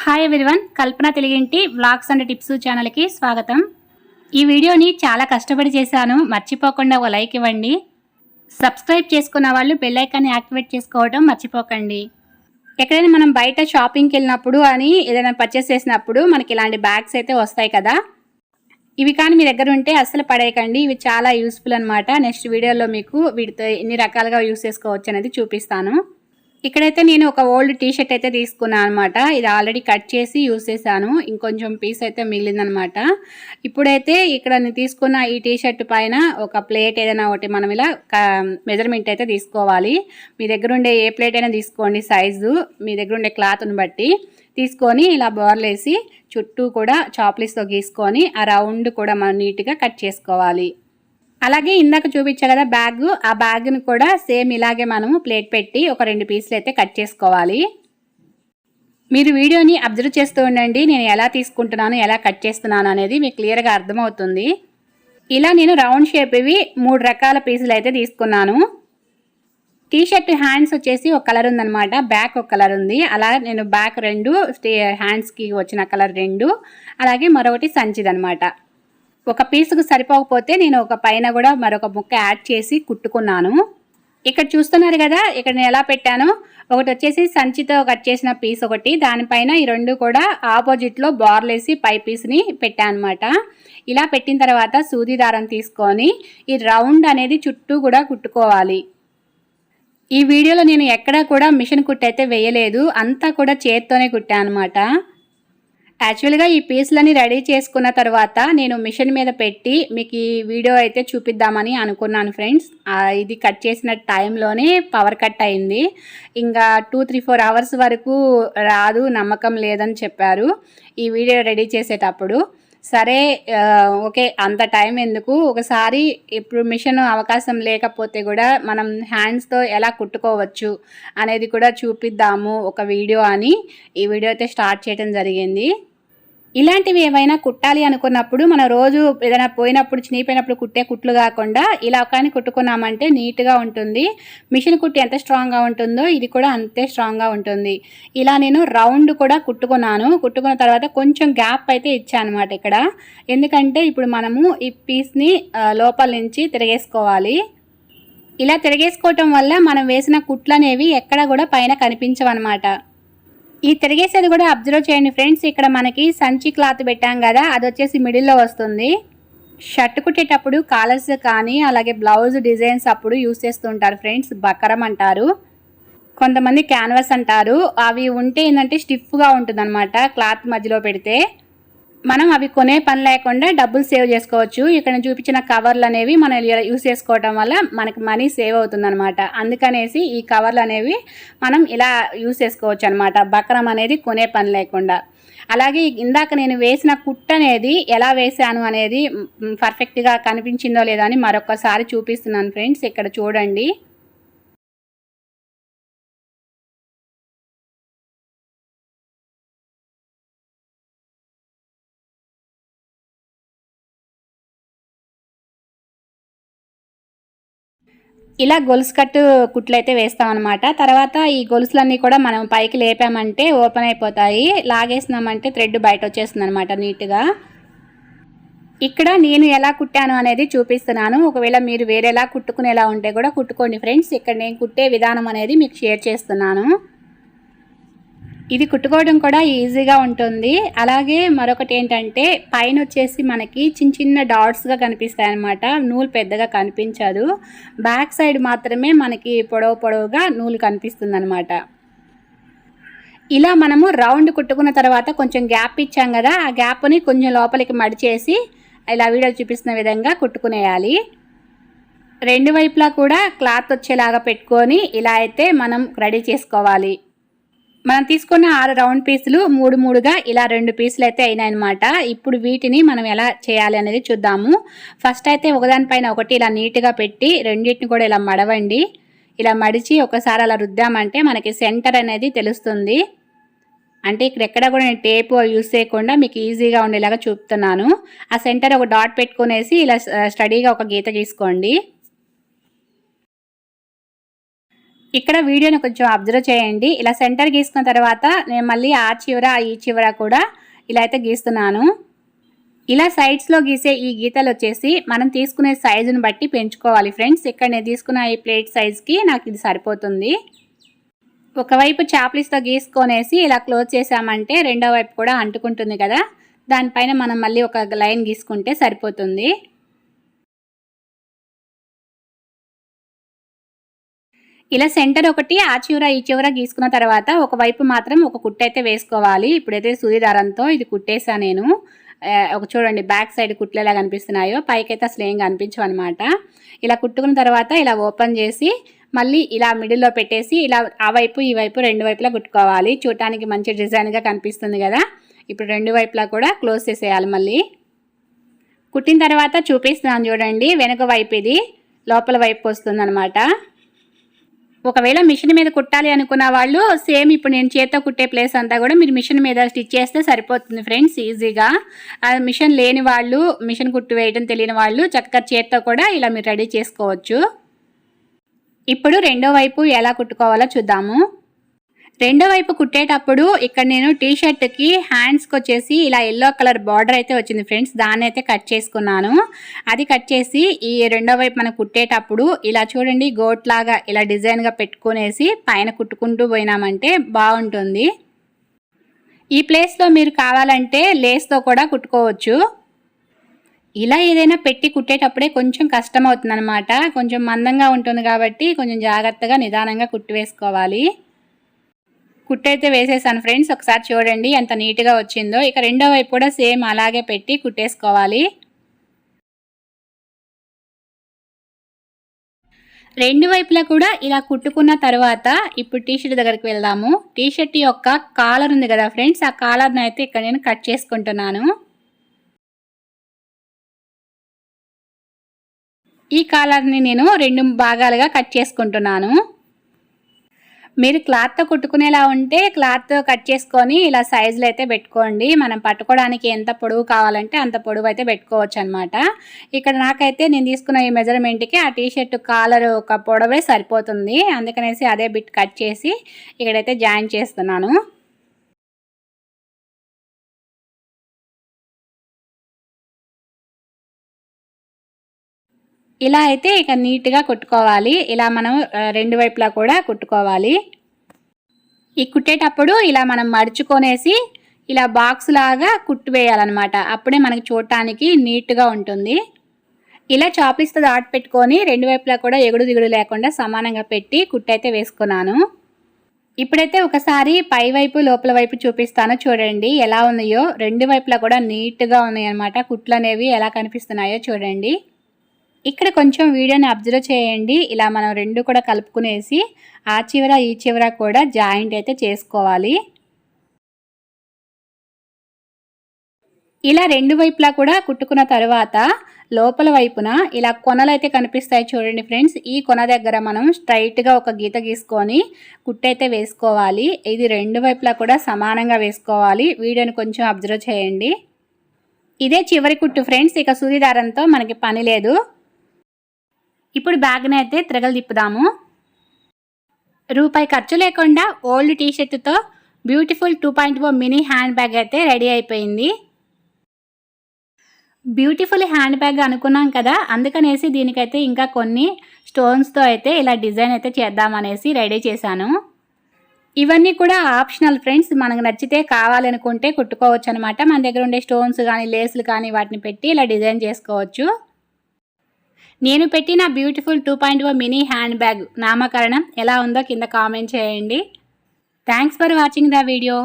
Hi everyone Kalpana తెలిగింటి vlogs and tips ఛానల్కి స్వాగతం. ఈ వీడియోని చాలా కష్టపడి చేశాను మర్చిపోకుండా ఒక లైక్ ఇవ్వండి. సబ్స్క్రైబ్ చేసుకున్న వాళ్ళు బెల్లైకాన్ని యాక్టివేట్ చేసుకోవడం మర్చిపోకండి. ఎక్కడైనా మనం బయట షాపింగ్కి వెళ్ళినప్పుడు అని ఏదైనా పర్చేస్ చేసినప్పుడు మనకి ఇలాంటి బ్యాగ్స్ అయితే వస్తాయి కదా. ఇవి కానీ మీ దగ్గర ఉంటే అస్సలు పడేయకండి ఇవి చాలా యూస్ఫుల్ అనమాట నెక్స్ట్ వీడియోలో మీకు వీటితో ఎన్ని రకాలుగా యూస్ చేసుకోవచ్చు అనేది చూపిస్తాను. ఇక్కడైతే నేను ఒక ఓల్డ్ టీ షర్ట్ అయితే తీసుకున్నాను అనమాట ఇది ఆల్రెడీ కట్ చేసి యూస్ చేశాను. ఇంకొంచెం పీస్ అయితే మిగిలిందనమాట ఇప్పుడైతే ఇక్కడ నేను తీసుకున్న ఈ టీ షర్ట్ పైన ఒక ప్లేట్ ఏదైనా ఒకటి మనం ఇలా మెజర్మెంట్ అయితే తీసుకోవాలి. మీ దగ్గర ఉండే ఏ ప్లేట్ అయినా తీసుకోండి సైజు. మీ దగ్గర ఉండే క్లాత్ని బట్టి తీసుకొని ఇలా బోర్లేసి చుట్టూ కూడా చాప్లిస్తో గీసుకొని ఆ రౌండ్ కూడా మనం నీట్గా కట్ చేసుకోవాలి. అలాగే ఇందాక చూపించా కదా బ్యాగ్ ఆ బ్యాగ్ను కూడా సేమ్ ఇలాగే మనము ప్లేట్ పెట్టి ఒక రెండు పీసులు అయితే కట్ చేసుకోవాలి. మీరు వీడియోని అబ్జర్వ్ చేస్తూ ఉండండి నేను ఎలా తీసుకుంటున్నాను ఎలా కట్ చేస్తున్నాను అనేది మీకు క్లియర్గా అర్థమవుతుంది. ఇలా నేను రౌండ్ షేప్ ఇవి మూడు రకాల పీసులు అయితే తీసుకున్నాను. టీ షర్ట్ హ్యాండ్స్ వచ్చేసి ఒక కలర్ ఉందనమాట బ్యాక్ ఒక కలర్ ఉంది. అలా నేను బ్యాక్ రెండు హ్యాండ్స్కి వచ్చిన కలర్ రెండు అలాగే మరొకటి సంచిది అనమాట ఒక పీసుకు సరిపోకపోతే నేను ఒక పైన కూడా మరొక ముక్క యాడ్ చేసి కుట్టుకున్నాను. ఇక్కడ చూస్తున్నారు కదా ఇక్కడ నేను ఎలా పెట్టాను? ఒకటి వచ్చేసి సంచితో కట్ చేసిన పీస్ ఒకటి దానిపైన ఈ రెండు కూడా ఆపోజిట్లో బార్లేసి పై పీస్ని పెట్టాను అనమాట ఇలా పెట్టిన తర్వాత సూది దారం తీసుకొని ఈ రౌండ్ అనేది చుట్టూ కూడా కుట్టుకోవాలి. ఈ వీడియోలో నేను ఎక్కడా కూడా మిషన్ కుట్టయితే వేయలేదు అంతా కూడా చేత్తోనే కుట్టాను అనమాట యాక్చువల్గా ఈ పీస్లని రెడీ చేసుకున్న తర్వాత నేను మిషన్ మీద పెట్టి మీకు ఈ వీడియో అయితే చూపిద్దామని అనుకున్నాను ఫ్రెండ్స్. ఇది కట్ చేసిన టైంలోనే పవర్ కట్ అయింది. ఇంకా టూ త్రీ ఫోర్ అవర్స్ వరకు రాదు నమ్మకం లేదని చెప్పారు ఈ వీడియో రెడీ చేసేటప్పుడు. సరే ఓకే అంత టైం ఎందుకు? ఒకసారి ఇప్పుడు మిషన్ అవకాశం లేకపోతే కూడా మనం హ్యాండ్స్తో ఎలా కుట్టుకోవచ్చు అనేది కూడా చూపిద్దాము ఒక వీడియో అని. ఈ వీడియో అయితే స్టార్ట్ చేయడం జరిగింది. ఇలాంటివి ఏమైనా కుట్టాలి అనుకున్నప్పుడు మనం రోజు ఏదైనా పోయినప్పుడు చినిగిపోయినప్పుడు కుట్టే కుట్లు కాకుండా ఇలా కానీ కుట్టుకున్నామంటే నీట్గా ఉంటుంది. మిషన్ కుట్టి ఎంత స్ట్రాంగ్గా ఉంటుందో ఇది కూడా అంతే స్ట్రాంగ్గా ఉంటుంది. ఇలా నేను రౌండ్ కూడా కుట్టుకున్నాను. కుట్టుకున్న తర్వాత కొంచెం గ్యాప్ అయితే ఇచ్చాను అనమాట ఇక్కడ. ఎందుకంటే ఇప్పుడు మనము ఈ పీస్ని లోపల నుంచి తిరిగేసుకోవాలి. ఇలా తిరిగేసుకోవటం వల్ల మనం వేసిన కుట్లు అనేవి ఎక్కడ కూడా పైన కనిపించవన్నమాట. ఈ తిరిగేసేది కూడా అబ్జర్వ్ చేయండి ఫ్రెండ్స్ ఇక్కడ మనకి సంచి క్లాత్ పెట్టాం కదా అది వచ్చేసి మిడిల్లో వస్తుంది. షర్ట్ కుట్టేటప్పుడు కాలర్స్ కానీ అలాగే బ్లౌజ్ డిజైన్స్ అప్పుడు యూస్ చేస్తుంటారు ఫ్రెండ్స్ బకరం అంటారు. కొంతమంది క్యాన్వాస్ అంటారు. అవి ఉంటే ఏంటంటే స్టిఫ్గా ఉంటుంది క్లాత్ మధ్యలో పెడితే. మనం అవి కొనే పని లేకుండా డబ్బులు సేవ్ చేసుకోవచ్చు. ఇక్కడ చూపించిన కవర్లు అనేవి మనం యూస్ చేసుకోవటం వల్ల మనకి మనీ సేవ్ అవుతుంది అనమాట అందుకనేసి ఈ కవర్లు అనేవి మనం ఇలా యూస్ చేసుకోవచ్చు అనమాట బక్రం అనేది కొనే పని లేకుండా. అలాగే ఇందాక నేను వేసిన కుట్ అనేది ఎలా వేసాను అనేది పర్ఫెక్ట్గా కనిపించిందో లేదో అని మరొకసారి చూపిస్తున్నాను ఫ్రెండ్స్. ఇక్కడ చూడండి. ఇలా గొలుసు కట్టు కుట్లు అయితే వేస్తాం అనమాట తర్వాత ఈ గొలుసులన్నీ కూడా మనం పైకి లేపామంటే ఓపెన్ అయిపోతాయి. లాగేసినామంటే థ్రెడ్ బయట వచ్చేస్తుంది అనమాట నీట్గా. ఇక్కడ నేను ఎలా కుట్టాను అనేది చూపిస్తున్నాను. ఒకవేళ మీరు వేరేలా కుట్టుకునేలా ఉంటే కూడా కుట్టుకోండి ఫ్రెండ్స్. ఇక్కడ నేను కుట్టే విధానం అనేది మీకు షేర్ చేస్తున్నాను. ఇది కుట్టుకోవడం కూడా ఈజీగా ఉంటుంది. అలాగే మరొకటి ఏంటంటే పైన వచ్చేసి మనకి చిన్న చిన్న డాట్స్గా కనిపిస్తాయి అనమాట నూలు పెద్దగా కనిపించదు. బ్యాక్ సైడ్ మాత్రమే మనకి పొడవు పొడవుగా నూలు కనిపిస్తుంది అనమాట ఇలా మనము రౌండ్ కుట్టుకున్న తర్వాత కొంచెం గ్యాప్ ఇచ్చాం కదా ఆ గ్యాప్ని కొంచెం లోపలికి మడిచేసి ఇలా వీడియో చూపిస్తున్న విధంగా కుట్టుకునేయాలి. రెండు వైపులా కూడా క్లాత్ వచ్చేలాగా పెట్టుకొని ఇలా అయితే మనం రెడీ చేసుకోవాలి. మనం తీసుకున్న ఆరు రౌండ్ పీసులు మూడు మూడుగా ఇలా రెండు పీసులు అయితే అయినాయన్నమాట. ఇప్పుడు వీటిని మనం ఎలా చేయాలి అనేది చూద్దాము. ఫస్ట్ అయితే ఒకదానిపైన ఒకటి ఇలా నీట్గా పెట్టి రెండింటిని కూడా ఇలా మడవండి. ఇలా మడిచి ఒకసారి అలా రుద్దామంటే మనకి సెంటర్ అనేది తెలుస్తుంది. అంటే ఇక్కడ ఎక్కడ కూడా నేను టేపు యూస్ చేయకుండా మీకు ఈజీగా ఉండేలాగా చూపుతున్నాను. ఆ సెంటర్ ఒక డాట్ పెట్టుకునేసి ఇలా స్టడీగా ఒక గీత గీసుకోండి. ఇక్కడ వీడియోని కొంచెం అబ్జర్వ్ చేయండి. ఇలా సెంటర్ గీసుకున్న తర్వాత నేను మళ్ళీ ఆ చివర ఈ చివర కూడా ఇలా అయితే గీస్తున్నాను. ఇలా సైడ్స్లో గీసే ఈ గీతలు వచ్చేసి మనం తీసుకునే సైజుని బట్టి పెంచుకోవాలి ఫ్రెండ్స్ ఇక్కడ నేను తీసుకున్న ఈ ప్లేట్ సైజ్కి నాకు ఇది సరిపోతుంది. ఒకవైపు చాప్లిస్తో గీసుకొనేసి ఇలా క్లోజ్ చేసామంటే రెండో వైపు కూడా అంటుకుంటుంది కదా. దానిపైన మనం మళ్ళీ ఒక లైన్ గీసుకుంటే సరిపోతుంది. ఇలా సెంటర్ ఒకటి ఆ చివర ఈ చివర గీసుకున్న తర్వాత ఒకవైపు మాత్రం ఒక కుట్టు అయితే వేసుకోవాలి. ఇప్పుడైతే సూది దారంతో ఇది కుట్టేసా నేను. ఒక చూడండి బ్యాక్ సైడ్ కుట్లు ఎలా కనిపిస్తున్నాయో పైకి అయితే అసలు ఏం కనిపించవు అనమాట ఇలా కుట్టుకున్న తర్వాత ఇలా ఓపెన్ చేసి మళ్ళీ ఇలా మిడిల్లో పెట్టేసి ఇలా ఆ వైపు ఈ వైపు రెండు వైపులా కుట్టుకోవాలి. చూడటానికి మంచి డిజైన్గా కనిపిస్తుంది కదా. ఇప్పుడు రెండు వైపులా కూడా క్లోజ్ చేసేయాలి మళ్ళీ. కుట్టిన తర్వాత చూపిస్తున్నాను చూడండి వెనుక వైపు ఇది లోపల వైపు వస్తుంది అనమాట ఒకవేళ మిషన్ మీద కుట్టాలి అనుకున్న వాళ్ళు సేమ్ ఇప్పుడు నేను చేత్తో కుట్టే ప్లేస్ అంతా కూడా మీరు మిషన్ మీద స్టిచ్ చేస్తే సరిపోతుంది ఫ్రెండ్స్ ఈజీగా. మిషన్ లేని వాళ్ళు మిషన్ కుట్టు వేయడం తెలియని వాళ్ళు చక్కగా చేత్తో కూడా ఇలా మీరు రెడీ చేసుకోవచ్చు. ఇప్పుడు రెండో వైపు ఎలా కుట్టుకోవాలో చూద్దాము. రెండో వైపు కుట్టేటప్పుడు ఇక్కడ నేను టీ షర్ట్కి హ్యాండ్స్కి వచ్చేసి ఇలా ఎల్లో కలర్ బార్డర్ అయితే వచ్చింది ఫ్రెండ్స్. దాన్ని అయితే కట్ చేసుకున్నాను. అది కట్ చేసి ఈ రెండో వైపు మనం కుట్టేటప్పుడు ఇలా చూడండి గోట్ లాగా ఇలా డిజైన్గా పెట్టుకునేసి పైన కుట్టుకుంటూ పోయినామంటే బాగుంటుంది. ఈ ప్లేస్లో మీరు కావాలంటే లేస్తో కూడా కుట్టుకోవచ్చు. ఇలా ఏదైనా పెట్టి కుట్టేటప్పుడే కొంచెం కష్టం అవుతుంది అనమాట కొంచెం మందంగా ఉంటుంది కాబట్టి కొంచెం జాగ్రత్తగా నిదానంగా కుట్టి కుట్టైతే వేసేసాను ఫ్రెండ్స్. ఒకసారి చూడండి ఎంత నీట్గా వచ్చిందో. ఇక రెండో వైపు కూడా సేమ్ అలాగే పెట్టి కుట్టేసుకోవాలి. రెండు వైపులా కూడా ఇలా కుట్టుకున్న తర్వాత ఇప్పుడు టీషర్ట్ దగ్గరికి వెళ్దాము. టీషర్ట్ యొక్క కాలర్ ఉంది కదా ఫ్రెండ్స్. ఆ కాలర్ని అయితే ఇక్కడ నేను కట్ చేసుకుంటున్నాను. ఈ కాలర్ని నేను రెండు భాగాలుగా కట్ చేసుకుంటున్నాను. మీరు క్లాత్తో కుట్టుకునేలా ఉంటే క్లాత్ కట్ చేసుకొని ఇలా సైజులు అయితే పెట్టుకోండి. మనం పట్టుకోవడానికి ఎంత పొడవు కావాలంటే అంత పొడవు అయితే పెట్టుకోవచ్చు అనమాట ఇక్కడ నాకైతే నేను తీసుకున్న ఈ మెజర్మెంట్కి ఆ టీషర్ట్ కాలర్ ఒక పొడవే సరిపోతుంది. అందుకనేసి అదే బిట్ కట్ చేసి ఇక్కడైతే జాయిన్ చేస్తున్నాను. ఇలా అయితే ఇక నీట్గా కుట్టుకోవాలి. ఇలా మనం రెండు వైపులా కూడా కుట్టుకోవాలి. ఈ కుట్టేటప్పుడు ఇలా మనం మడుచుకొనేసి ఇలా బాక్స్ లాగా కుట్టు వేయాలన్నమాట. అప్పుడే మనకి చూడటానికి నీట్గా ఉంటుంది. ఇలా చాపిస్తో దాటి పెట్టుకొని రెండు వైపులా కూడా ఎగుడు దిగుడు లేకుండా సమానంగా పెట్టి కుట్టయితే వేసుకున్నాను. ఇప్పుడైతే ఒకసారి పై వైపు లోపల వైపు చూపిస్తాను. చూడండి ఎలా ఉన్నాయో. రెండు వైపులా కూడా నీట్గా ఉన్నాయి అనమాట కుట్లు అనేవి ఎలా కనిపిస్తున్నాయో చూడండి. ఇక్కడ కొంచెం వీడియోని అబ్జర్వ్ చేయండి. ఇలా మనం రెండు కూడా కలుపుకునేసి ఆ చివర ఈ చివర కూడా జాయింట్ అయితే చేసుకోవాలి. ఇలా రెండు వైపులా కూడా కుట్టుకున్న తర్వాత లోపల వైపున ఇలా కొనలు అయితే కనిపిస్తాయి చూడండి ఫ్రెండ్స్. ఈ కొన దగ్గర మనం స్ట్రైట్గా ఒక గీత గీసుకొని కుట్టయితే వేసుకోవాలి. ఇది రెండు వైపులా కూడా సమానంగా వేసుకోవాలి. వీడియోని కొంచెం అబ్జర్వ్ చేయండి. ఇదే చివరి కుట్టు ఫ్రెండ్స్. ఇక సూది దారంతో మనకి పని లేదు. ఇప్పుడు బ్యాగ్ని అయితే తిరగలు తిప్పుదాము. రూపాయి ఖర్చు లేకుండా old టీషర్ట్తో beautiful two point o mini hand bag అయితే రెడీ అయిపోయింది. బ్యూటిఫుల్ హ్యాండ్ బ్యాగ్ అనుకున్నాం కదా అందుకనేసి దీనికైతే ఇంకా కొన్ని స్టోన్స్తో అయితే ఇలా డిజైన్ అయితే చేద్దామనేసి రెడీ చేశాను. ఇవన్నీ కూడా ఆప్షనల్ ఫ్రెండ్స్ మనకు నచ్చితే కావాలనుకుంటే కుట్టుకోవచ్చు అనమాట మన దగ్గర ఉండే స్టోన్స్ కానీ లేసులు కానీ వాటిని పెట్టి ఇలా డిజైన్ చేసుకోవచ్చు. నేను పెట్టిన beautiful two point o mini hand bag నామకరణం ఎలా ఉందో కింద కామెంట్ చేయండి. Thanks for watching the video